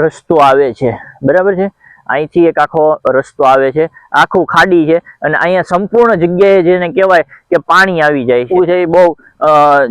રસ્તો આવે છે. બરાબર છે? અહીંથી એક આખો રસ્તો આવે છે. આખું ખાડી છે અને અહીંયા સંપૂર્ણ જગ્યાએ જેને કહેવાય કે પાણી આવી જાય છે. એ બહુ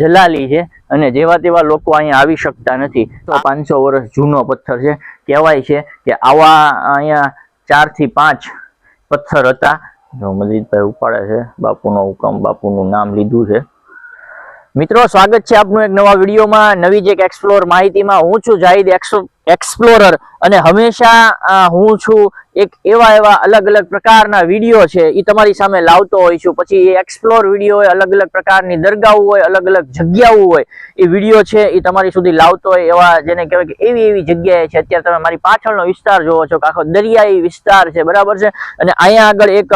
જલાલી છે અને જેવા તેવા લોકો અહીંયા આવી શકતા નથી. તો પાંચસો વર્ષ જૂનો પથ્થર છે. કહેવાય છે કે આવા અહીંયા ચારથી પાંચ પથ્થર હતા. મજીદભાઈ ઉપાડે છે, બાપુનો હુકમ, બાપુનું નામ લીધું છે. મિત્રો, સ્વાગત છે આપનું એક નવા વિડીયોમાં. નવી જ એક એક્સપ્લોર માહિતીમાં હું છું જાહિદ એક્સપ્લોરર અને હંમેશા હું છું એક એવા એવા અલગ અલગ પ્રકારના વીડિયો છે એ તમારી સામે લાવતો હોય છું. પછી એ એક્સપ્લોર વીડિયો હોય, અલગ અલગ પ્રકારની દરગાહો હોય, અલગ અલગ જગ્યાઓ હોય એ વીડિયો છે, એ તમારી સુધી લાવતો હોય એવા જેને કહેવાય કે એવી એવી જગ્યાએ છે, અત્યારે તમે મારી પાછળનો વિસ્તાર જોવો છો કે આખો દરિયાઈ વિસ્તાર છે, બરાબર છે? અને અહીંયા આગળ એક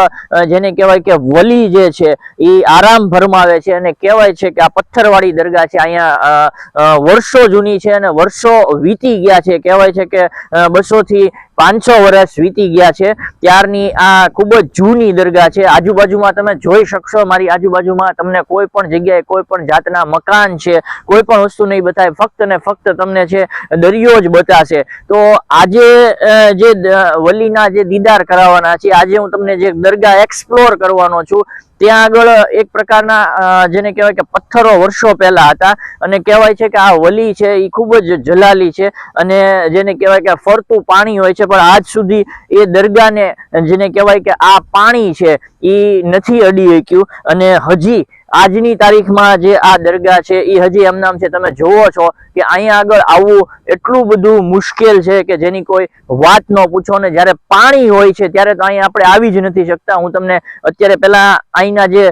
જેને કહેવાય કે વલી જે છે, એ આરામ ફરમાવે છે અને કહેવાય છે કે આ પથ્થરવાળી દરગાહ છે, અહીંયા વર્ષો જૂની છે અને વર્ષો વીતી ગયા છે. કહેવાય છે કે બસો થી પાંચસો વર્ષ વીતી ગયા છે. ત્યારની આ ખૂબ જ જૂની દરગાહ છે. આજુબાજુમાં તમે જોઈ શકશો, મારી આજુબાજુમાં તમને કોઈ પણ જગ્યાએ કોઈ પણ જાતના મકાન છે કોઈ પણ વસ્તુ નહીં બતાવે ફક્ત ને ફક્ત તમને છે દરિયો જ બતાશે. તો આજે જે વલીના જે દીદાર કરાવવાના છે, આજે હું તમને જે દરગાહ એક્સપ્લોર કરવાનો છું, ત્યાં આગળ એક પ્રકારના જેને કહેવાય કે પથ્થરો વર્ષો પહેલા હતા, અને કહેવાય છે કે આ વલી છે એ ખૂબ જ જલાલી છે, અને જેને કહેવાય કે ફરતું પાણી હોય છે, પણ આજ સુધી એ દરગાહને, જેને કહેવાય કે આ પાણી છે એ નથી અડી શક્યું, અને હજી આજની તારીખમાં જે આ દરગાહ છે એ હજી એમનામ છે, તમે જોવો છો કે અહીંયા આગળ આવવું એટલું બધું મુશ્કેલ છે કે જેની કોઈ વાત ન પૂછો ને જ્યારે પાણી હોય છે ત્યારે તો અહીંયા આપણે આવી જ નથી શકતા. હું તમને અત્યારે પહેલા અહીંના જે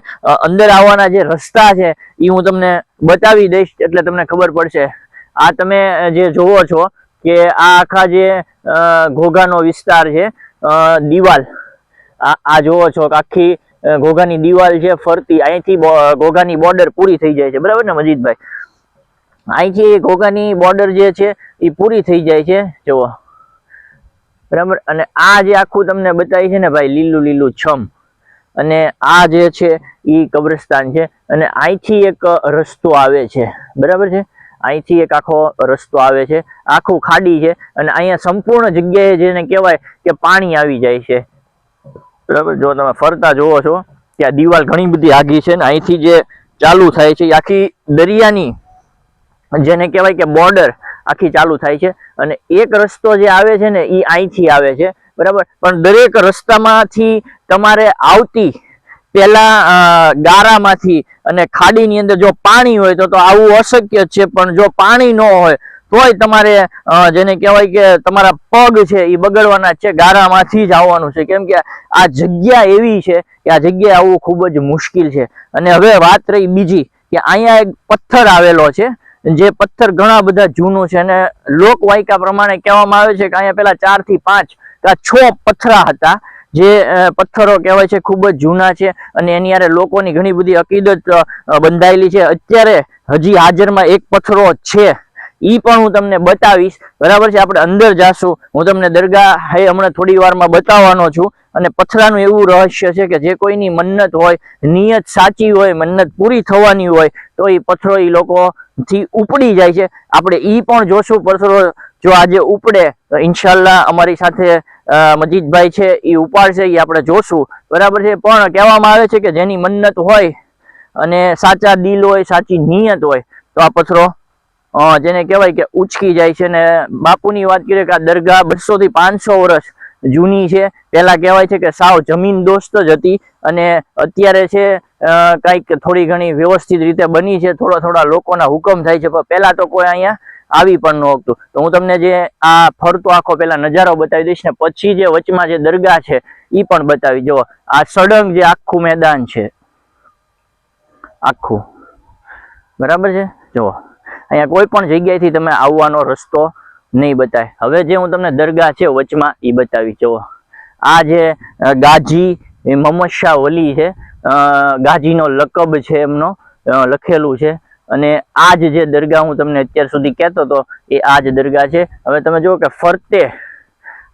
અંદર આવવાના જે રસ્તા છે એ હું તમને બતાવી દઈશ એટલે તમને ખબર પડશે. આ તમે જે જોવો છો કે આ આખા જે ઘોઘાનો વિસ્તાર છે દિવાલ. આ જોવો છો કે આખી ઘોઘાની દિવાલ છે ફરતી, અહીંથી ઘોઘાની બોર્ડર પૂરી થઈ જાય છે. બરાબર ને, મજીદભાઈ? અહીંથી ઘોઘાની બોર્ડર જે છે, એ પૂરી થઈ જાય છે. જુઓ. બરાબર? અને આ જે આખું તમને બતાવી છે ને ભાઈ, લીલું લીલું છમ. અને આ જે છે એ કબ્રસ્તાન છે. અને અહીંથી એક રસ્તો આવે છે. બરાબર છે? અહીંથી એક આખો રસ્તો આવે છે. આખું ખાડી છે. અને અહીંયા સંપૂર્ણ જગ્યાએ જેને કહેવાય કે પાણી આવી જાય છે. બરાબર? જો તમે ફરતા જોવો છો, ત્યાં દિવાલ ઘણી બધી આગી છે ને અહીંથી જે ચાલુ થાય છે આખી દરિયાની, જેને કહેવાય કે બોર્ડર આખી ચાલુ થાય છે. અને એક રસ્તો જે આવે છે ને એ અહીંથી આવે છે. બરાબર? પણ દરેક રસ્તામાંથી તમારે આવતી પેલા ગારામાંથી અને ખાડીની અંદર જો પાણી હોય તો તો આવું અશક્ય છે, પણ જો પાણી ન હોય તોય તમારે જેને કહેવાય કે તમારા પગ છે એ બગડવાના છે, ગારામાંથી જ આવવાનું છે. કેમ કે આ જગ્યા એવી છે કે આ જગ્યાએ આવવું ખૂબ જ મુશ્કેલ છે. અને હવે વાત રહી બીજી કે અહીંયા એક પથ્થર આવેલો છે, જે પથ્થર ઘણા બધા જૂનું છે અને લોકવાયકા પ્રમાણે કહેવામાં આવે છે કે અહીંયા પેલા ચારથી પાંચ છ પથરા હતા, જે પથ્થરો કહેવાય છે ખૂબ જ જૂના છે. અને એની હારે લોકોની ઘણી બધી અકીદત બંધાયેલી છે. અત્યારે હજી હાજરમાં એક પથ્થરો છે. ઈ પણ હું તમને બતાવીશ. બરાબર છે? આપણે અંદર જાશું. હું તમને દરગાહ હે હમણાં થોડી વારમાં બતાવવાનો છું. અને પથરાનું એવું રહસ્ય છે કે જે કોઈની મન્નત હોય નિયત સાચી હોય મન્નત પૂરી થવાની હોય તો એ પથરો એ લોકોથી ઉપડી જાય છે. આપણે એ પણ જોશું. પથરો જો આજે ઉપડે તો ઇન્શાલ્લાહ અમારી સાથે મજીદભાઈ છે એ ઉપાડશે એ આપણે જોશું. બરાબર છે? પણ કહેવામાં આવે છે કે જેની મન્નત હોય અને સાચા દિલ હોય સાચી નિયત હોય તો આ પથ્થરો અ, જેને કહેવાય કે ઉચકી જાય છે ને બાપુની વાત કરીએ કે આ દરગાહ બસો થી પાંચસો વર્ષ જૂની છે. પેલા કહેવાય છે કે સાવ જમીન દોસ્ત જ હતી અને અત્યારે છે કાંઈક થોડી ઘણી વ્યવસ્થિત રીતે બની છે. થોડા થોડા લોકોના હુકમ થાય છે, પણ પેલા તો કોઈ અહીંયા આવી પણ ન હતું. તો હું તમને જે આ ફરતો આખો પેલા નજારો બતાવી દઈશ ને પછી જે વચમાં જે દરગાહ છે એ પણ બતાવી. જો આ સડંગ જે આખું મેદાન છે. આખું. બરાબર છે? જુઓ. અહીંયા કોઈ પણ જગ્યાએથી તમે આવવાનો રસ્તો નહીં બતાવે હવે જે હું તમને દરગાહ છે વચમાં એ બતાવી જુઓ. આ જે ગાજી મોહમ્મદ શાહ વલી છે ગાજીનો લકબ છે એમનો લખેલું છે. અને આ જ દરગાહ હું તમને અત્યાર સુધી કહેતો હતો, એ આ જ દરગાહ છે. હવે તમે જુઓ કે ફરતે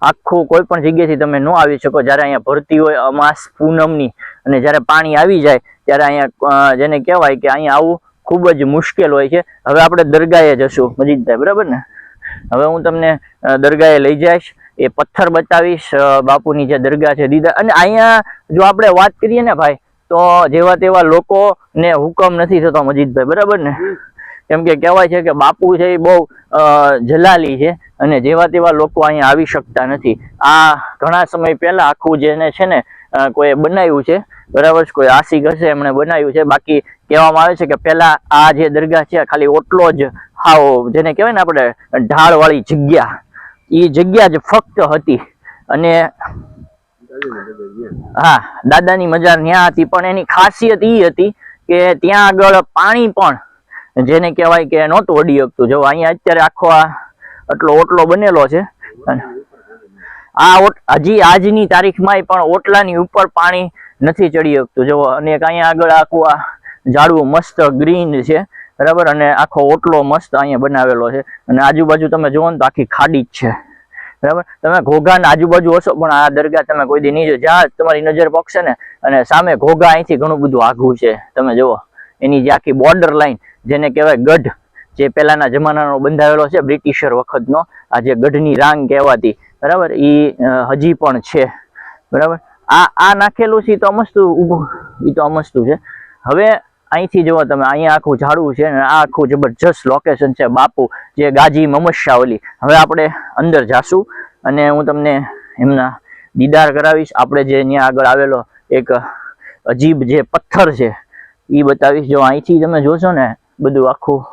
આખું કોઈ પણ જગ્યાએથી તમે ન આવી શકો. જ્યારે અહીંયા ભરતી હોય અમાસ પૂનમની અને જ્યારે પાણી આવી જાય, ત્યારે અહીંયા જેને કહેવાય કે અહીંયા આવવું ખૂબ જ મુશ્કેલ હોય છે. હવે આપણે દરગાહે જશું, મજીદભાઈ, બરાબર ને? હવે હું તમને દરગાહે લઈ જઈશ. એ પથ્થર બતાવીશ બાપુની જે દરગાહ છે દીદા અને અહીંયા જો આપણે વાત કરીએ ને ભાઈ, તો જેવા તેવા લોકોને હુકમ નથી થતો, મજીદભાઈ, બરાબર ને? કેમ કે કહેવાય છે કે બાપુ છે એ બહુ જલાલી છે અને જેવા તેવા લોકો અહીંયા આવી શકતા નથી. આ ઘણા સમય પહેલા આખું જેને છે ને કોઈ બનાવ્યું છે, બરાબર કોઈ આશિક હશે, એમણે બનાવ્યું છે. બાકી કહેવામાં આવે છે કે પહેલા આ જે દરગાહ છે, ખાલી ઓટલો જ હાવ જેને કહેવાય ને આપણે ઢાળ વાળી જગ્યા એ જગ્યા જ ફક્ત હતી. અને હા, દાદાની મજાર ત્યાં હતી, પણ એની ખાસિયત એ હતી કે ત્યાં આગળ પાણી પણ જેને કહેવાય કે નહોતું વડી શકતું જો અહીંયા અત્યારે આખો આ આટલો ઓટલો બનેલો છે આ ઓટ, હજી આજની તારીખમાં પણ ઓટલાની ઉપર પાણી નથી ચડી શકતું જો અને અહીંયા આગળ આખું આ ઝાડવું મસ્ત ગ્રીન છે, બરાબર? અને આખો ઓટલો મસ્ત અહીંયા બનાવેલો છે. અને આજુબાજુ તમે જુઓ ને તો આખી ખાડી જ છે, બરાબર? તમે ઘોઘાના આજુબાજુ હશો, પણ આ દરગાહ તમે કોઈ દી નહીં જો જ્યાં તમારી નજર પકશે ને, અને સામે ઘોઘા અહીંથી ઘણું બધું આઘું છે. તમે જુઓ, એની જે આખી બોર્ડર લાઈન જેને કહેવાય ગઢ, જે પહેલાના જમાનાનો બંધાવેલો છે, બ્રિટિશર વખતનો, આ જે ગઢની રાંગ કહેવાતી, બરાબર? એ હજી પણ છે, બરાબર? આ આ નાખેલું છે એ તો અમસ્તું ઊભું એ તો અમસ્તું છે. હવે અહીંથી જુઓ તમે અહીંયા આખું ઝાડવું છે અને આ આખું જબરજસ્ત લોકેશન છે બાપુ, જે ગાજી શાવલી હવે આપણે અંદર જાશું અને હું તમને એમના દીદાર કરાવીશ. આપણે જે ત્યાં આગળ આવેલો એક અજીબ જે પથ્થર છે એ બતાવીશ. જો અહીંથી તમે જોશો ને, બધું આખું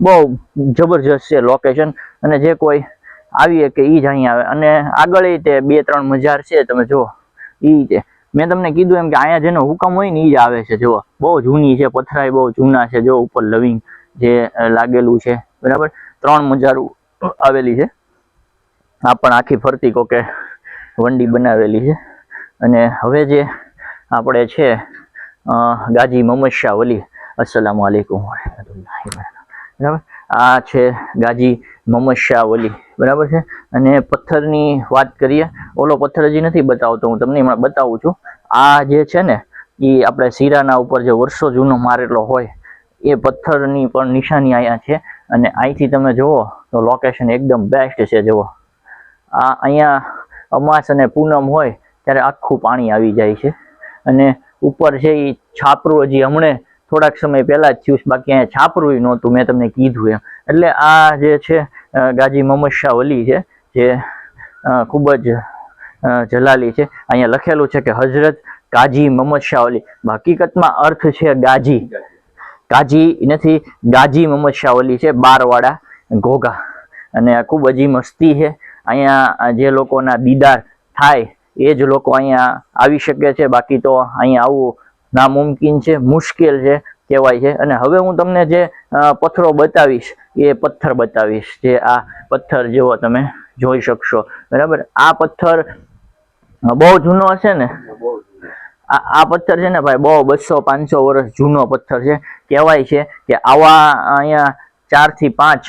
બહુ જબરજસ્ત છે લોકેશન અને જે કોઈ આવીએ કે એ જ અહીં આવે. અને આગળ એ તે બે ત્રણ મજાર છે, તમે જુઓ. એ તે મેં તમને કીધું એમ કે અહીંયા જેનો હુકમ હોય ને એ જ આવે છે. જુઓ, બહુ જૂની છે, પથરાય બહુ જૂના છે, જો ઉપર લવિંગ જે લાગેલું છે, બરાબર? ત્રણ મજારું આવેલી છે. આ પણ આખી ફરતી કોકે વંડી બનાવેલી છે. અને હવે જે આપણે છે ગાજી મોહમ્મદ શાહ વલી, અસલામ આલેકુમ બરાબર? આ છે ગાજી શાહ વલી. બરાબર છે? અને પથ્થરની વાત કરીએ, ઓલો પથ્થર હજી નથી બતાવતો હું તમને, હમણાં બતાવું છું. આ જે છે ને એ આપણે શીરાના ઉપર જે વર્ષો જૂનો મારેલો હોય, એ પથ્થરની પણ નિશાની અહીંયા છે. અને અહીંથી તમે જુઓ તો લોકેશન એકદમ બેસ્ટ છે, જુઓ. આ અહીંયા અમાસ અને પૂનમ હોય, ત્યારે આખું પાણી આવી જાય છે. અને ઉપર છે એ છાપરું હજી હમણે થોડાક સમય પહેલા જ થયું બાકી અહીંયા છાપરું નહોતું, મેં તમને કીધું એમ. એટલે આ જે છે ગાજી મોહમ્મદ શાહ વલી છે, જે ખૂબ જ જલાલી છે. અહીંયા લખેલું છે કે હજરત ગાજી મોહમ્મદ શાહ વલી. હકીકતમાં અર્થ છે ગાજી. ગાજી નથી, ગાજી મોહમ્મદ શાહ વલી છે, બારવાડા ઘોઘા. અને ખૂબ જ મસ્તી છે. અહીંયા જે લોકોના દીદાર થાય, એ જ લોકો અહીંયા આવી શકે છે. બાકી તો અહીંયા આવવું નામુમકિન છે, મુશ્કેલ છે. કહેવાય છે. અને હવે હું તમને જે પથ્થરો બતાવીશ, એ પથ્થર બતાવીશ, જે આ પથ્થર જેવો તમે જોઈ શકશો. બરાબર? આ પથ્થર બહુ જૂનો હશે ને? આ પથ્થર છે ને ભાઈ, બહુ બસો, પાંચસો વર્ષ જૂનો પથ્થર છે. કહેવાય છે કે આવા અહીંયા ચારથી પાંચ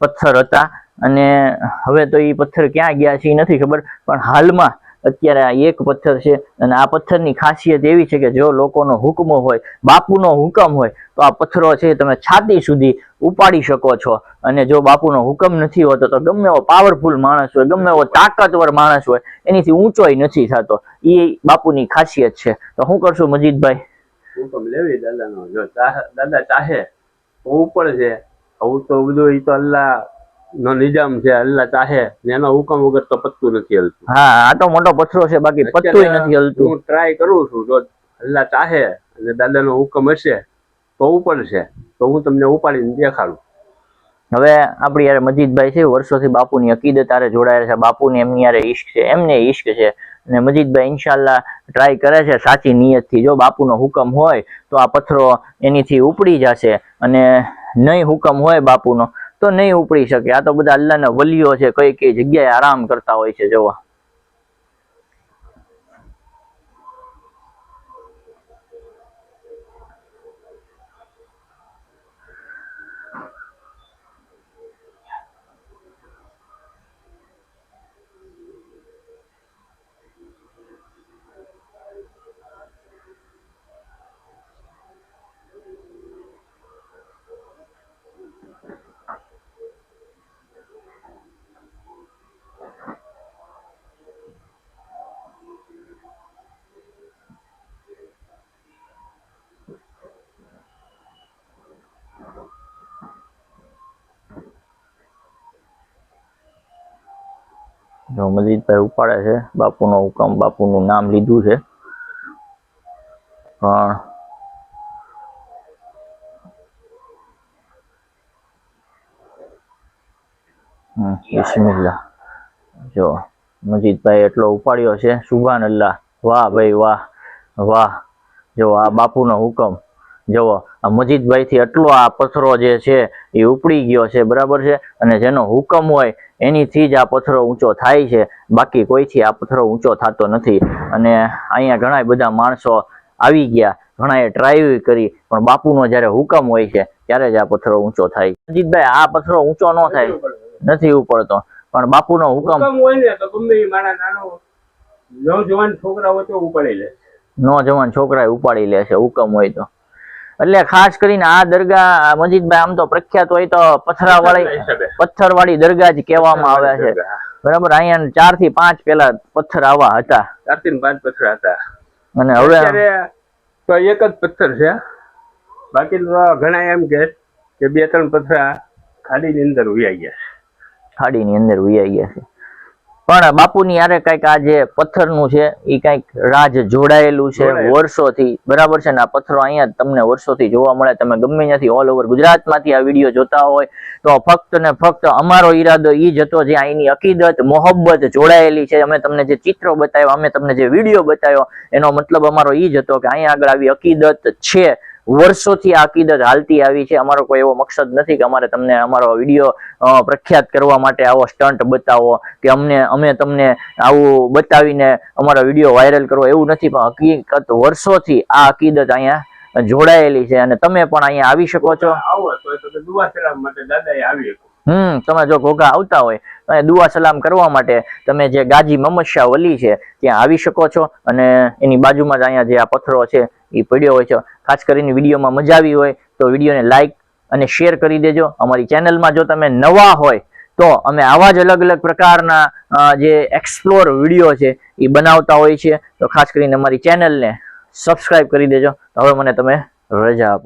પથ્થર હતા. અને હવે તો એ પથ્થર ક્યાં ગયા છે એ નથી ખબર. પણ હાલમાં અત્યારે આ એક પથ્થર છે અને આ પથ્થરની ખાસિયત એવી છે કે જો લોકોનો હુકમ હોય, બાપુનો હુકમ હોય, તો આ પથ્થરો છે તમે છાતી સુધી ઉપાડી શકો છો. અને જો બાપુનો હુકમ નથી હોતો, તો ગમે એવો પાવરફુલ માણસ હોય, ગમે એવો તાકાતવર માણસ હોય, એનીથી ઊંચોય નથી થતો. એ બાપુની ખાસિયત છે. તો શું કરશું મજીદભાઈ? હુકમ લેવી દાદાનો. જો દાદા ચાહે હું ઉપર છે. આવું તો બધું એ તો અલ્લાહ નો નિજામ છે અલ્લાહ ચાહે ને એનો હુકમ વગર તો પત્તું નથી હલતું. હા આ તો મોટો પથરો છે બાકી પત્તું નથી હલતું. હું ટ્રાય કરું છું જો અલ્લાહ ચાહે અને દાદાનો હુકમ હશે તો ઉપડશે તો હું તમને ઉપાડીને દેખાડું. હવે આપણી યાર મજીદભાઈ છે વર્ષોથી બાપુની અકીદત હારે જોડાયેલા છે બાપુની એમની યારે ઈશ્ક છે એમને ઈશ્ક છે. અને મજીદભાઈ ઇન્શાલ્લાહ ટ્રાય કરે છે સાચી નિયતથી. જો બાપુનો હુકમ હોય તો આ પથ્થરો એનીથી ઉપડી જશે અને નહીં હુકમ હોય બાપુનો. તો નહીં ઉપડી શકે. આ તો બધા અલ્લાહના વલીઓ છે કઈ કઈ જગ્યાએ આરામ કરતા હોય છે, જોવા. જો મજીદભાઈ ઉપાડે છે બાપુનો હુકમ બાપુનું નામ લીધું છે. પણ હમ, બિસ્મિલ્લાહ. જો મજીદભાઈ એટલો ઉપાડ્યો છે સુભાન અલ્લાહ વાહ ભાઈ વાહ વાહ. જો આ બાપુનો હુકમ જુઓ આ મજીદભાઈ થી આ પથરો જે છે એ ઉપડી ગયો છે બરાબર છે? અને જેનો હુકમ હોય એનીથી જ આ પથરો ઊંચો થાય છે. બાકી કોઈથી આ પથરો ઊંચો થતો નથી. અને અહીંયા ઘણા બધા માણસો આવી ગયા. ઘણાએ ટ્રાય કરી પણ બાપુનો જ્યારે હુકમ હોય છે ત્યારે જ આ પથરો ઊંચો થાય મજીદભાઈ આ પથ્થરો ઊંચો ન થાય. નથી ઉપડતો. પણ બાપુનો હુકમ હોય ને તો ગમે એ મારા નાનો નવજવાન છોકરા તો ઉપાડી લે. નવજવાન છોકરા ઉપાડી લે છે હુકમ હોય તો. એટલે ખાસ કરીને આ દરગાહ મજીદભાઈ આમ તો પ્રખ્યાત હોય તો પથરા વાળી પથ્થર વાળી દરગાહ જ કહેવામાં આવે છે. બરાબર? અહીંયા ચારથી પાંચ પેલા પથ્થર આવા હતા. ચારથી પાંચ પથ્થર હતા. અને હવે તો એક જ પથ્થર છે. બાકી તો ઘણા એમ કે કે બે ત્રણ પથરા ખાડીની અંદર ઉયાઈ ગયા છે. ખાડીની અંદર ઉયાઈ ગયા છે. પણ બાપુની યારે કંઈક આ જે પથ્થરનું છે એ કંઈક રાજ જોડાયેલું છે વર્ષોથી. બરાબર છે ને? આ પથ્થરો અહીંયા તમને વર્ષોથી જોવા મળે. તમે ગમે ત્યાંથી ઓલ ઓવર ગુજરાતમાંથી આ વીડિયો જોતા હોય તો ફક્ત ને ફક્ત અમારો ઈરાદો એ જ હતો જે અહીંની અકીદત મોહબ્બત જોડાયેલી છે. અમે તમને જે ચિત્રો બતાવ્યા અમે તમને જે વીડિયો બતાવ્યો એનો મતલબ અમારો એ જ હતો કે અહીંયા આગળ આવી અકીદત છે. વર્ષોથી આ અકીદત હાલતી આવી છે. અમારો કોઈ એવો મકસદ નથી કે અમારે તમને અમારો વીડિયો પ્રખ્યાત કરવા માટે આવો સ્ટન્ટ બતાવો કે અમને અમે તમને આવું બતાવીને અમારો વીડિયો વાયરલ કરવો એવું નથી. પણ હકીકત વર્ષોથી આ અકીદત અહીંયા જોડાયેલી છે અને તમે પણ અહીંયા આવી શકો છો. હમ તમે જો ઘોઘા આવતા હોય તો દુઆ સલામ કરવા માટે તમે જે ગાજી મહમદ શાહ વલી છે ત્યાં આવી શકો છો. અને એની બાજુમાં જ અહીંયા જે આ પથ્થરો છે એ પડ્યો હોય છે. ખાસ કરીને વિડીયોમાં મજા આવી હોય તો વિડીયોને લાઇક અને શેર કરી દેજો. અમારી ચેનલમાં જો તમે નવા હોય તો અમે આવા જ અલગ અલગ પ્રકારના જે એક્સપ્લોર વીડિયો છે એ બનાવતા હોય છે. તો ખાસ કરીને અમારી ચેનલને સબસ્ક્રાઈબ કરી દેજો. હવે મને તમે રજા આપો.